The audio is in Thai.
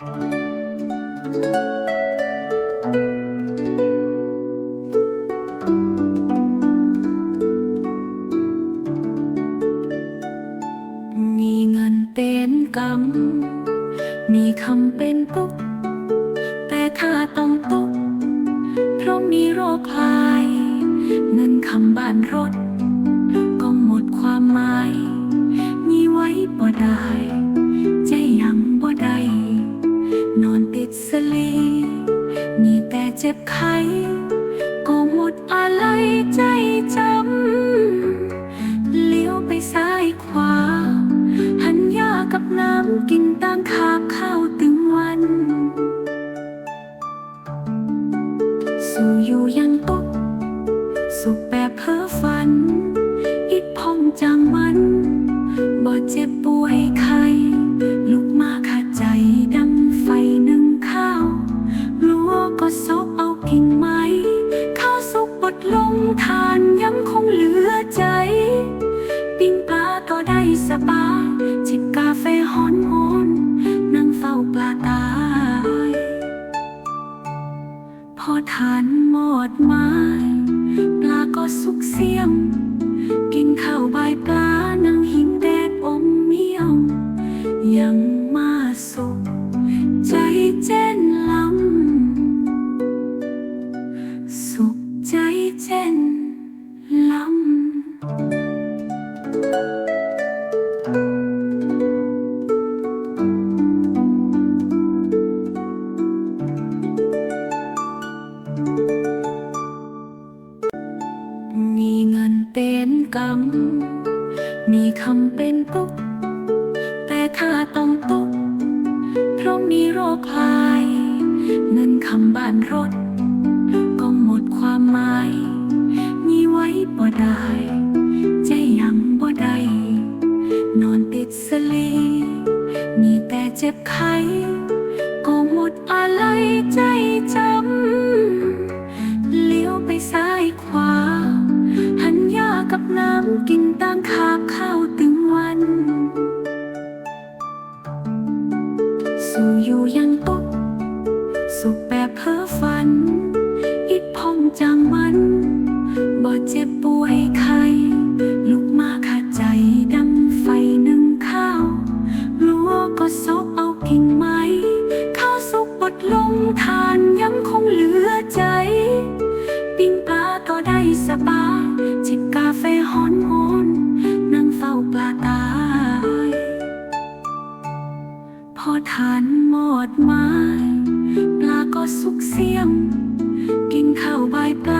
มีเงินเป็นกำ มีคำเป็นตุ๊ก แต่ถ้าต้องตุก เพราะมีโรคพาย เงินคำบ้านรถ ก็หมดความหมาย มีไว้บ่ได้ อนติดสลีมีแต่เจ็บไข้ก็หมดอะไรใจจำเลี้ยวไปซ้ายขวา หันยากับน้ำกินตามคาบข้าวตึงวัน สู่อยู่ยังตกสุขแบบเพ้อฝัน อิดพองจังมัน บ่เจ็บป่วย สบายจิบกาแฟหอนหอนนั่งเฝ้าปลาตาย พอทานหมดไม้ ปลาก็สุกเสียม กินข้าวใบปลา เป็นกำมีคำเป็นตุ๊ก แต่ถ้าต้องตุก เพราะมีโรคพาย เงินคำบ้านรถ ก็หมดความหมาย มีไว้บ่ได้ใจยังบ่ได้นอนติดสลีมีแต่เจ็บไข้ สู่อยู่อยังตก สุขแบบเพ้อฝัน อิดพองจังมัน บ่เจ็บป่วย อทานหมดไม้ ปลาก็สุกเสียม กินข้าวใบปลา